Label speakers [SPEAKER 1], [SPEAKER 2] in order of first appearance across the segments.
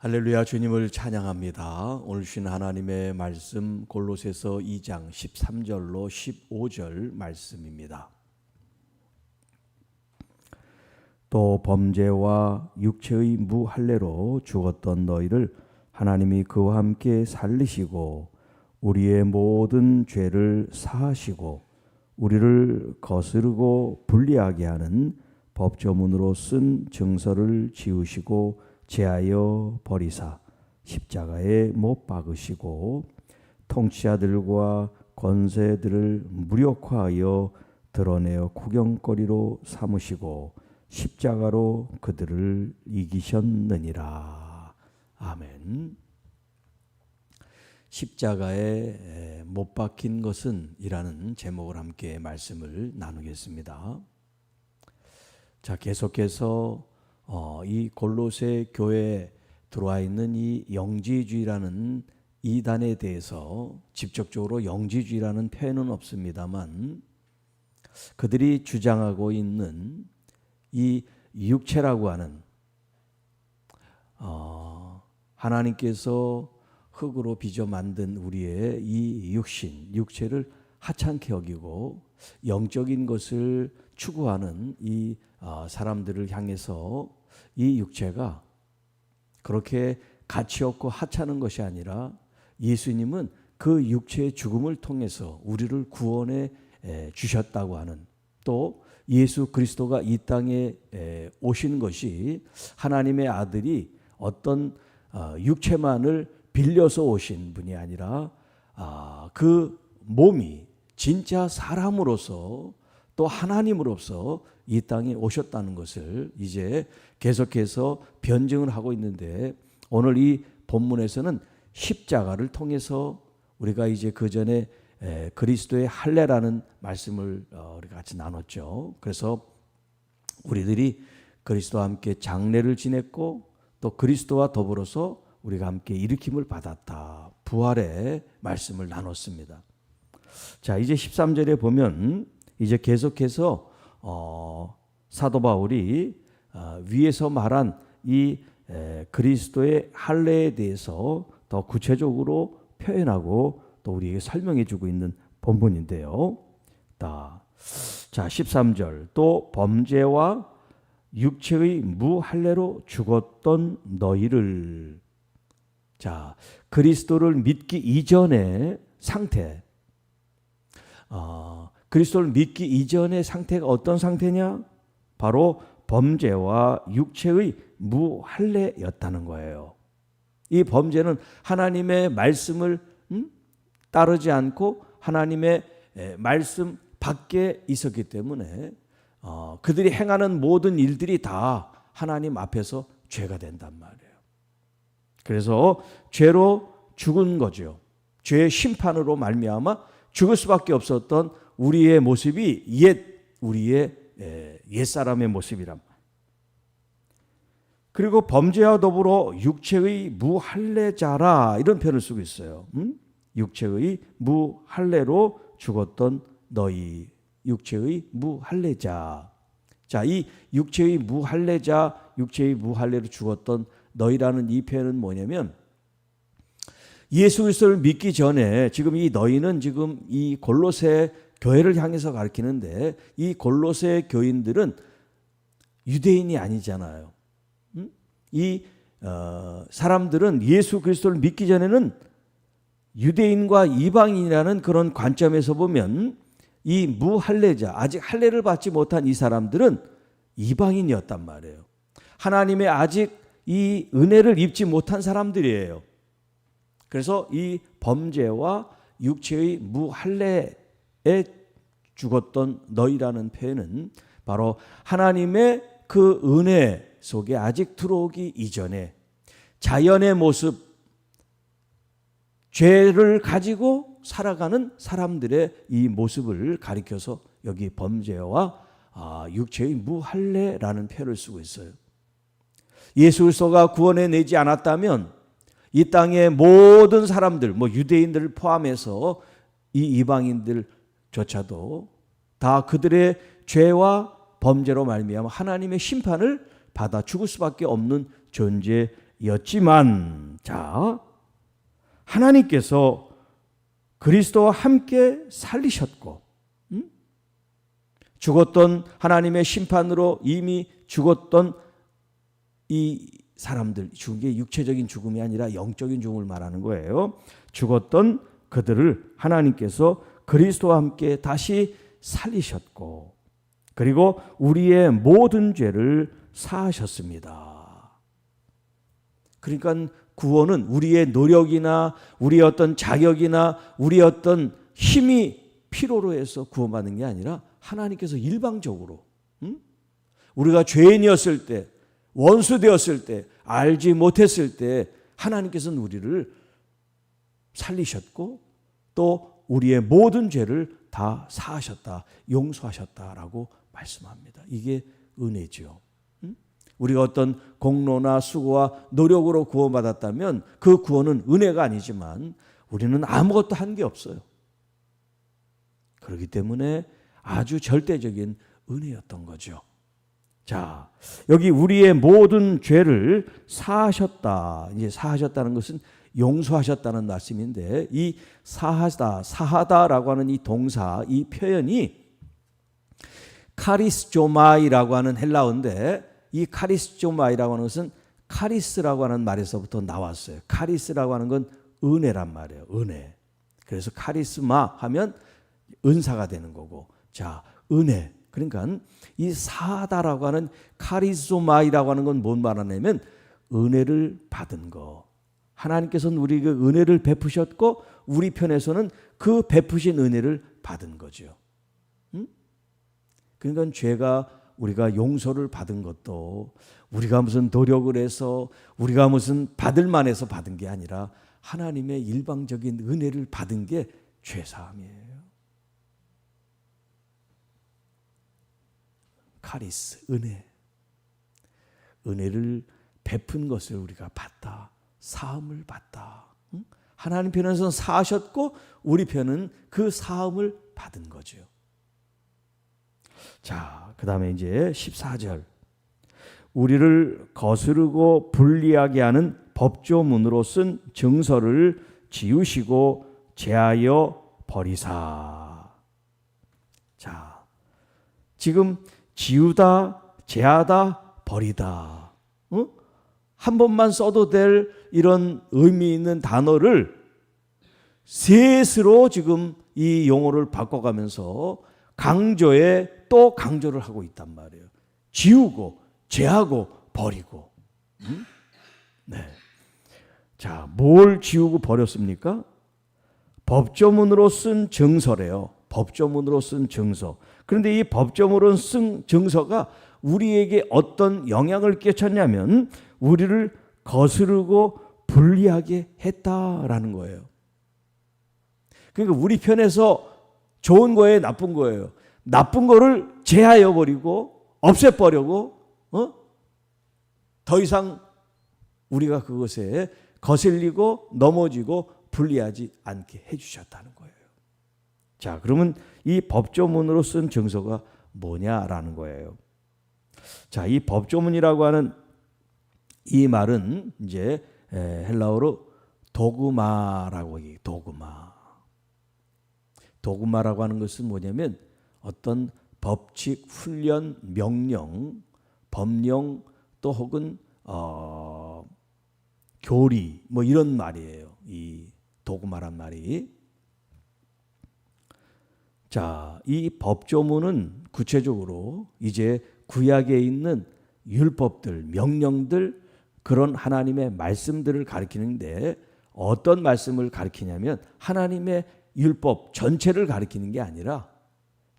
[SPEAKER 1] 할렐루야 주님을 찬양합니다. 오늘 주신 하나님의 말씀 골로새서 2장 13절로 15절 말씀입니다. 또 범죄와 육체의 무할례로 죽었던 너희를 하나님이 그와 함께 살리시고 우리의 모든 죄를 사하시고 우리를 거스르고 불리하게 하는 법조문으로 쓴 증서를 지우시고 제하여 버리사 십자가에 못 박으시고 통치자들과 권세들을 무력화하여 드러내어 구경거리로 삼으시고 십자가로 그들을 이기셨느니라. 아멘. 십자가에 못 박힌 것은 이라는 제목을 함께 말씀을 나누겠습니다. 자, 계속해서 어, 이 골로새 교회에 들어와 있는 이 영지주의라는 이단에 대해서 직접적으로 영지주의라는 표현은 없습니다만 그들이 주장하고 있는 이 육체라고 하는 어, 하나님께서 흙으로 빚어 만든 우리의 이 육신, 육체를 하찮게 여기고 영적인 것을 추구하는 이 어, 사람들을 향해서 이 육체가 그렇게 가치 없고 하찮은 것이 아니라 예수님은 그 육체의 죽음을 통해서 우리를 구원해 주셨다고 하는 또 예수 그리스도가 이 땅에 오신 것이 하나님의 아들이 어떤 어, 육체만을 빌려서 오신 분이 아니라 아, 그 몸이 진짜 사람으로서 또 하나님으로서 이 땅에 오셨다는 것을 이제 계속해서 변증을 하고 있는데 오늘 이 본문에서는 십자가를 통해서 우리가 이제 그 전에 그리스도의 할례라는 말씀을 어, 우리가 같이 나눴죠. 그래서 우리들이 그리스도와 함께 장례를 지냈고 또 그리스도와 더불어서 우리가 함께 일으킴을 받았다. 부활의 말씀을 나눴습니다. 자, 이제 13절에 보면 이제 계속해서 어, 사도 바울이 어, 위에서 말한 이 에, 그리스도의 할례에 대해서 더 구체적으로 표현하고 또 우리에게 설명해 주고 있는 본문인데요. 자, 자 13절. 또 범죄와 육체의 무할례로 죽었던 너희를. 자 그리스도를 믿기 이전의 상태. 어, 그리스도를 믿기 이전의 상태가 어떤 상태냐? 바로 범죄와 육체의 무할례였다는 거예요. 이 범죄는 하나님의 말씀을 음? 따르지 않고 하나님의 말씀 밖에 있었기 때문에 어, 그들이 행하는 모든 일들이 다 하나님 앞에서 죄가 된단 말이에요. 그래서 죄로 죽은 거죠. 죄의 심판으로 말미암아 죽을 수밖에 없었던 우리의 모습이 옛 우리의 옛 사람의 모습이란 그리고 범죄와 더불어 육체의 무할례자라 이런 표현을 쓰고 있어요. 음? 육체의 무할례로 죽었던 너희 육체의 무할례자. 자, 이 육체의 무할례자, 육체의 무할례로 죽었던 너희라는 이 표현은 뭐냐면 예수 그리스도를 믿기 전에 지금 이 너희는 지금 이 골로새 교회를 향해서 가르치는데 이 골로새 교인들은 유대인이 아니잖아요. 음? 이 어, 사람들은 예수 그리스도를 믿기 전에는 유대인과 이방인이라는 그런 관점에서 보면 이 무할례자 아직 할례를 받지 못한 이 사람들은 이방인이었단 말이에요. 하나님의 아직 이 은혜를 입지 못한 사람들이에요. 그래서 이 범죄와 육체의 무할례에 죽었던 너희라는 표현은 바로 하나님의 그 은혜 속에 아직 들어오기 이전에 자연의 모습, 죄를 가지고 살아가는 사람들의 이 모습을 가리켜서 여기 범죄와 아, 육체의 무할례라는 표현을 쓰고 있어요. 예수 그리스도가 구원해 내지 않았다면 이 땅의 모든 사람들, 뭐 유대인들을 포함해서 이 이방인들 조차도 다 그들의 죄와 범죄로 말미암아 하나님의 심판을 받아 죽을 수밖에 없는 존재에 죄였지만 자 하나님께서 그리스도와 함께 살리셨고 음? 죽었던 하나님의 심판으로 이미 죽었던 이 사람들 죽은 게 육체적인 죽음이 아니라 영적인 죽음을 말하는 거예요. 죽었던 그들을 하나님께서 그리스도와 함께 다시 살리셨고 그리고 우리의 모든 죄를 사하셨습니다. 그러니까 구원은 우리의 노력이나 우리의 어떤 자격이나 우리의 어떤 힘이 필요로 해서 구원받는 게 아니라 하나님께서 일방적으로 음? 우리가 죄인이었을 때 원수 되었을 때 알지 못했을 때 하나님께서는 우리를 살리셨고 또 우리의 모든 죄를 다 사하셨다 용서하셨다라고 말씀합니다. 이게 은혜죠. 우리가 어떤 공로나 수고와 노력으로 구원받았다면 그 구원은 은혜가 아니지만 우리는 아무것도 한 게 없어요. 그렇기 때문에 아주 절대적인 은혜였던 거죠. 자, 여기 우리의 모든 죄를 사하셨다. 이제 사하셨다는 것은 용서하셨다는 말씀인데 이 사하다, 사하다라고 하는 이 동사, 이 표현이 카리스조마이라고 하는 헬라어인데 이 카리스조마이라고 하는 것은 카리스라고 하는 말에서부터 나왔어요. 카리스라고 하는 건 은혜란 말이에요. 은혜. 그래서 카리스마 하면 은사가 되는 거고. 자, 은혜. 그러니까 이 사다라고 하는 카리스마이라고 하는 건 뭔 말하냐면 은혜를 받은 거. 하나님께서는 우리에게 은혜를 베푸셨고 우리 편에서는 그 베푸신 은혜를 받은 거죠. 응? 그러니까 죄가 우리가 용서를 받은 것도 우리가 무슨 노력을 해서 우리가 무슨 받을 만해서 받은 게 아니라 하나님의 일방적인 은혜를 받은 게 죄사함이에요. 카리스 은혜 은혜를 베푼 것을 우리가 받다 사함을 받다 응? 하나님 편에서는 사하셨고 우리 편은 그 사함을 받은 거죠. 자, 그 다음에 이제 14절. 우리를 거스르고 불리하게 하는 법조문으로 쓴 증서를 지우시고 제하여 버리사. 자, 지금 지우다, 제하다, 버리다. 어? 한 번만 써도 될 이런 의미 있는 단어를 셋으로 지금 이 용어를 바꿔가면서 강조에 또 강조를 하고 있단 말이에요. 지우고 제하고 버리고. 음? 네. 자, 뭘 지우고 버렸습니까? 법조문으로 쓴 증서래요. 법조문으로 쓴 증서. 그런데 이 법조문으로 쓴 증서가 우리에게 어떤 영향을 끼쳤냐면 우리를 거스르고 불리하게 했다라는 거예요. 그러니까 우리 편에서 좋은 거예요, 나쁜 거예요. 나쁜 거를 제하여 버리고 없애버리고 어? 더 이상 우리가 그것에 거슬리고 넘어지고 불리하지 않게 해주셨다는 거예요. 자, 그러면 이 법조문으로 쓴 증서가 뭐냐라는 거예요. 자, 이 법조문이라고 하는 이 말은 이제 헬라어로 도그마라고 얘기 도그마. 도그마라고 하는 것은 뭐냐면 어떤 법칙, 훈련, 명령, 법령 또 혹은 어, 교리 뭐 이런 말이에요. 이 도구마란 말이. 자, 이 법조문은 구체적으로 이제 구약에 있는 율법들, 명령들 그런 하나님의 말씀들을 가리키는데 어떤 말씀을 가리키냐면 하나님의 율법 전체를 가리키는 게 아니라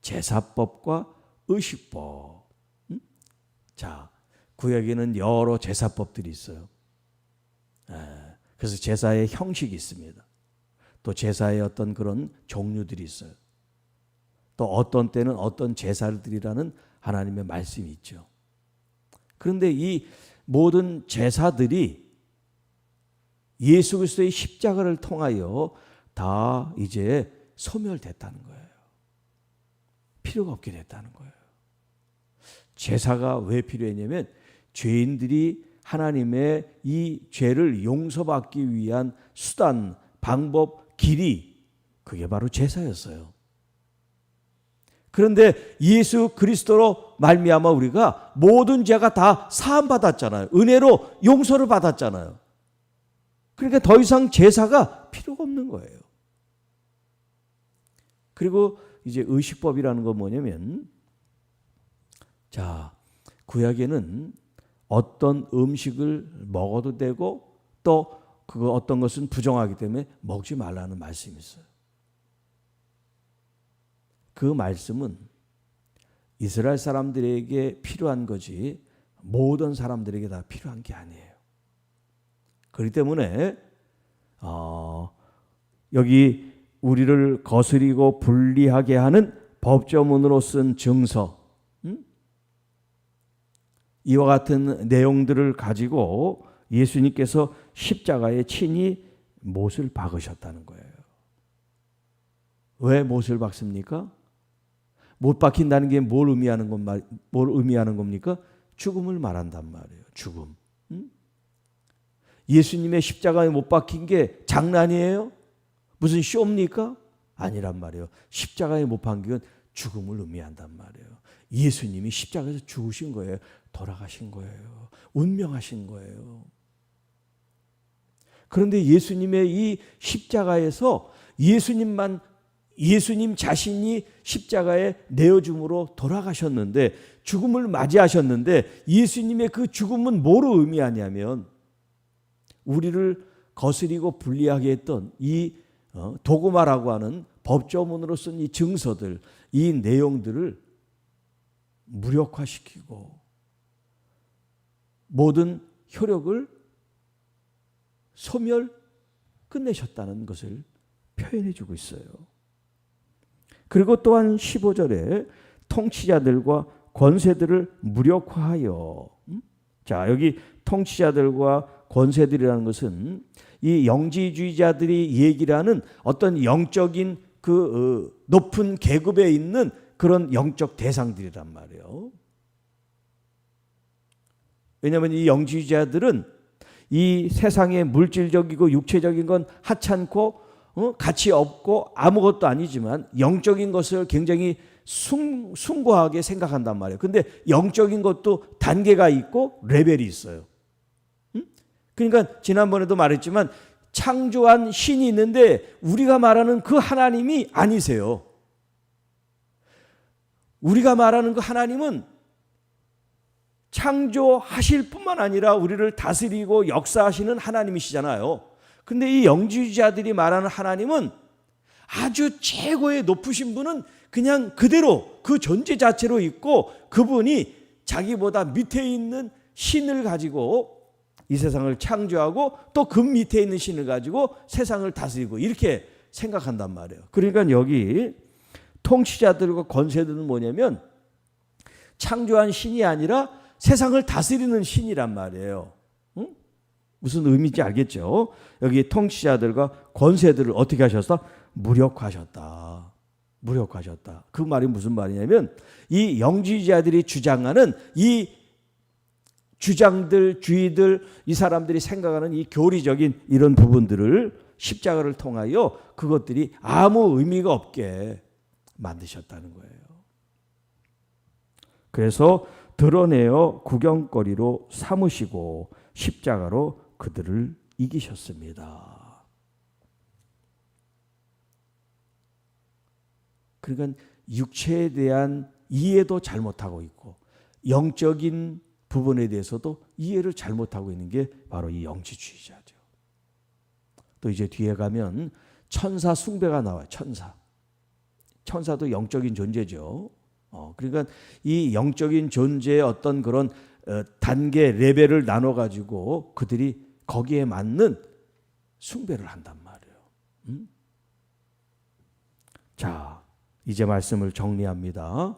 [SPEAKER 1] 제사법과 의식법. 음? 자, 구약에는 여러 제사법들이 있어요. 그래서 제사의 형식이 있습니다. 또 제사의 어떤 그런 종류들이 있어요. 또 어떤 때는 어떤 제사들이라는 하나님의 말씀이 있죠. 그런데 이 모든 제사들이 예수 그리스도의 십자가를 통하여 다 이제 소멸됐다는 거예요. 필요가 없게 됐다는 거예요. 제사가 왜 필요했냐면 죄인들이 하나님의 이 죄를 용서받기 위한 수단, 방법, 길이 그게 바로 제사였어요. 그런데 예수 그리스도로 말미암아 우리가 모든 죄가 다 사함 받았잖아요. 은혜로 용서를 받았잖아요. 그러니까 더 이상 제사가 필요가 없는 거예요. 그리고 이제 의식법이라는 건 뭐냐면 자, 구약에는 어떤 음식을 먹어도 되고 또 그거 어떤 것은 부정하기 때문에 먹지 말라는 말씀이 있어요. 그 말씀은 이스라엘 사람들에게 필요한 거지 모든 사람들에게 다 필요한 게 아니에요. 그렇기 때문에 어, 여기 우리를 거스리고 불리하게 하는 법조문으로 쓴 증서 음? 이와 같은 내용들을 가지고 예수님께서 십자가에 친히 못을 박으셨다는 거예요. 왜 못을 박습니까? 못 박힌다는 게 뭘 의미하는 건 말, 뭘 의미하는 겁니까? 죽음을 말한단 말이에요. 죽음. 응? 예수님의 십자가에 못 박힌 게 장난이에요? 무슨 쇼입니까? 아니란 말이에요. 십자가에 못 박힌 건 죽음을 의미한단 말이에요. 예수님이 십자가에서 죽으신 거예요. 돌아가신 거예요. 운명하신 거예요. 그런데 예수님의 이 십자가에서 예수님만 예수님 자신이 십자가에 내어줌으로 돌아가셨는데 죽음을 맞이하셨는데 예수님의 그 죽음은 뭐로 의미하냐면 우리를 거스리고 불리하게 했던 이 어, 도구마라고 하는 법조문으로 쓴 이 증서들 이 내용들을 무력화시키고 모든 효력을 소멸 끝내셨다는 것을 표현해 주고 있어요. 그리고 또한 15절에 통치자들과 권세들을 무력화하여 음? 자 여기 통치자들과 권세들이라는 것은 이 영지주의자들이 얘기를 하는 어떤 영적인 그 어, 높은 계급에 있는 그런 영적 대상들이란 말이에요. 왜냐하면 이 영지주의자들은 이 세상의 물질적이고 육체적인 건 하찮고 어? 가치 없고 아무것도 아니지만 영적인 것을 굉장히 숭, 숭고하게 생각한단 말이에요. 근데 영적인 것도 단계가 있고 레벨이 있어요. 음? 그러니까 지난번에도 말했지만 창조한 신이 있는데 우리가 말하는 그 하나님이 아니세요. 우리가 말하는 그 하나님은 창조하실 뿐만 아니라 우리를 다스리고 역사하시는 하나님이시잖아요. 근데 이 영지주의자들이 말하는 하나님은 아주 최고의 높으신 분은 그냥 그대로 그 존재 자체로 있고 그분이 자기보다 밑에 있는 신을 가지고 이 세상을 창조하고 또 그 밑에 있는 신을 가지고 세상을 다스리고 이렇게 생각한단 말이에요. 그러니까 여기 통치자들과 권세들은 뭐냐면 창조한 신이 아니라 세상을 다스리는 신이란 말이에요. 응? 무슨 의미인지 알겠죠? 여기 통치자들과 권세들을 어떻게 하셨어? 무력화하셨다. 무력화하셨다. 그 말이 무슨 말이냐면 이 영지주의자들이 주장하는 이 주장들, 주의들, 이 사람들이 생각하는 이 교리적인 이런 부분들을 십자가를 통하여 그것들이 아무 의미가 없게 만드셨다는 거예요. 그래서 드러내어 구경거리로 삼으시고 십자가로 그들을 이기셨습니다. 그러니까 육체에 대한 이해도 잘못하고 있고 영적인 부분에 대해서도 이해를 잘못하고 있는 게 바로 이 영지주의자죠. 또 이제 뒤에 가면 천사 숭배가 나와요. 천사. 천사도 영적인 존재죠. 어, 그러니까 이 영적인 존재의 어떤 그런 어, 단계 레벨을 나눠 가지고 그들이 거기에 맞는 숭배를 한단 말이에요. 음? 자, 이제 말씀을 정리합니다.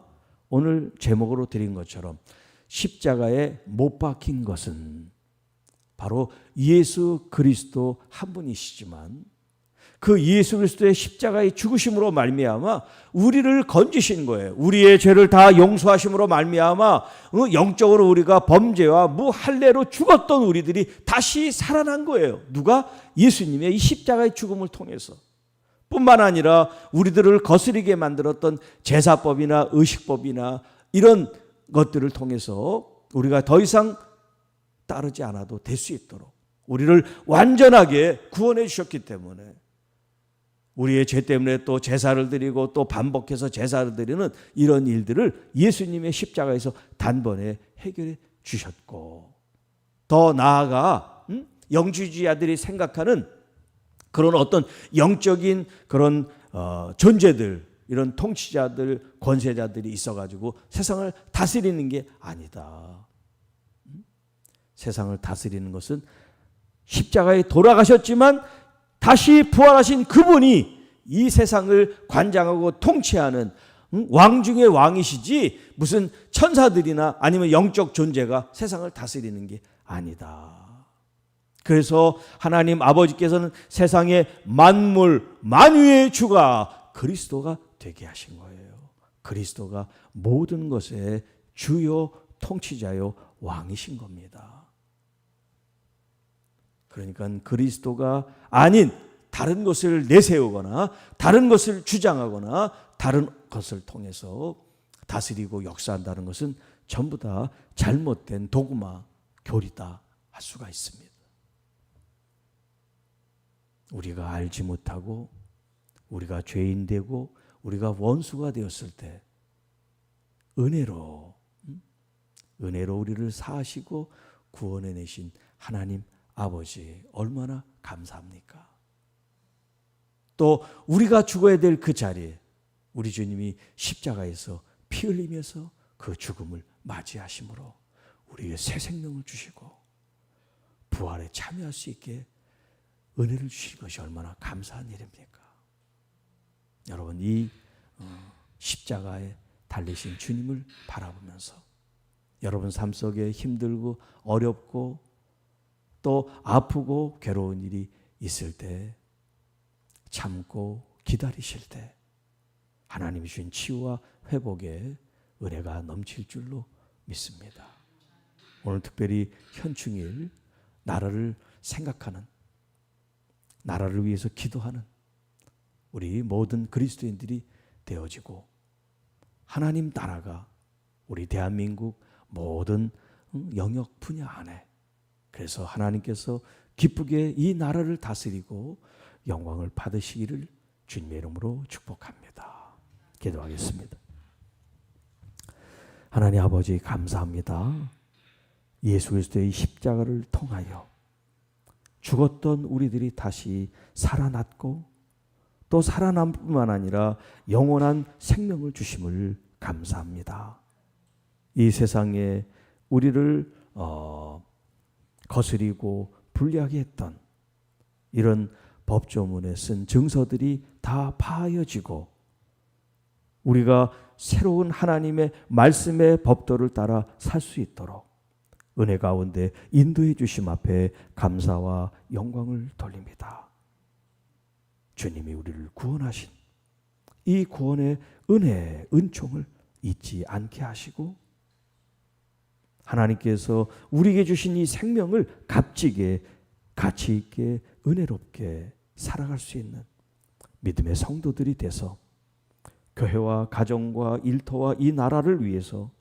[SPEAKER 1] 오늘 제목으로 드린 것처럼 십자가에 못 박힌 것은 바로 예수 그리스도 한 분이시지만 그 예수 그리스도의 십자가의 죽으심으로 말미암아 우리를 건지신 거예요. 우리의 죄를 다 용서하심으로 말미암아 어, 영적으로 우리가 범죄와 무할례로 죽었던 우리들이 다시 살아난 거예요. 누가 예수님의 이 십자가의 죽음을 통해서. 뿐만 아니라 우리들을 거스리게 만들었던 제사법이나 의식법이나 이런 것들을 통해서 우리가 더 이상 따르지 않아도 될 수 있도록 우리를 완전하게 구원해 주셨기 때문에 우리의 죄 때문에 또 제사를 드리고 또 반복해서 제사를 드리는 이런 일들을 예수님의 십자가에서 단번에 해결해 주셨고 더 나아가 음? 영주주의자들이 생각하는 그런 어떤 영적인 그런 어, 존재들 이런 통치자들 권세자들이 있어가지고 세상을 다스리는 게 아니다. 음? 세상을 다스리는 것은 십자가에 돌아가셨지만 다시 부활하신 그분이 이 세상을 관장하고 통치하는 음? 왕 중의 왕이시지 무슨 천사들이나 아니면 영적 존재가 세상을 다스리는 게 아니다. 그래서 하나님 아버지께서는 세상의 만물 만유의 주가 그리스도가 되게 하신 거예요. 그리스도가 모든 것의 주요 통치자요 왕이신 겁니다. 그러니까 그리스도가 아닌 다른 것을 내세우거나 다른 것을 주장하거나 다른 것을 통해서 다스리고 역사한다는 것은 전부 다 잘못된 도구마 교리다 할 수가 있습니다. 우리가 알지 못하고 우리가 죄인 되고 우리가 원수가 되었을 때 은혜로 음? 은혜로 우리를 사하시고 구원해 내신 하나님 아버지 얼마나 감사합니까? 또 우리가 죽어야 될 그 자리에 우리 주님이 십자가에서 피 흘리면서 그 죽음을 맞이하심으로 우리에게 새 생명을 주시고 부활에 참여할 수 있게 은혜를 주신 것이 얼마나 감사한 일입니까? 여러분 이 어, 십자가에 달리신 주님을 바라보면서 여러분 삶 속에 힘들고 어렵고 또 아프고 괴로운 일이 있을 때 참고 기다리실 때 하나님이 주신 치유와 회복의 은혜가 넘칠 줄로 믿습니다. 오늘 특별히 현충일 나라를 생각하는 나라를 위해서 기도하는 우리 모든 그리스도인들이 되어지고 하나님 나라가 우리 대한민국 모든 영역 분야 안에 그래서 하나님께서 기쁘게 이 나라를 다스리고 영광을 받으시기를 주님의 이름으로 축복합니다. 기도하겠습니다. 하나님 아버지 감사합니다. 예수 그리스도의 십자가를 통하여 죽었던 우리들이 다시 살아났고 또 살아남 뿐만 아니라 영원한 생명을 주심을 감사합니다. 이 세상에 우리를 어, 거스리고 불리하게 했던 이런 법조문에 쓴 증서들이 다 파여지고 우리가 새로운 하나님의 말씀의 법도를 따라 살 수 있도록 은혜 가운데 인도해 주심 앞에 감사와 영광을 돌립니다. 주님이 우리를 구원하신 이 구원의 은혜, 은총을 잊지 않게 하시고 하나님께서 우리에게 주신 이 생명을 값지게 가치 있게 은혜롭게 살아갈 수 있는 믿음의 성도들이 돼서 교회와 가정과 일터와 이 나라를 위해서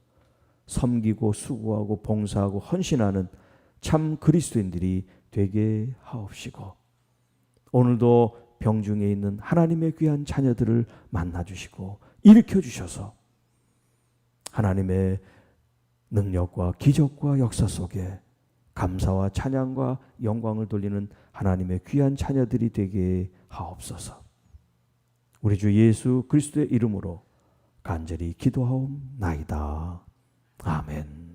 [SPEAKER 1] 섬기고 수고하고 봉사하고 헌신하는 참 그리스도인들이 되게 하옵시고 오늘도 병중에 있는 하나님의 귀한 자녀들을 만나 주시고 일으켜 주셔서 하나님의 능력과 기적과 역사 속에 감사와 찬양과 영광을 돌리는 하나님의 귀한 자녀들이 되게 하옵소서. 우리 주 예수 그리스도의 이름으로 간절히 기도하옵나이다. 아멘.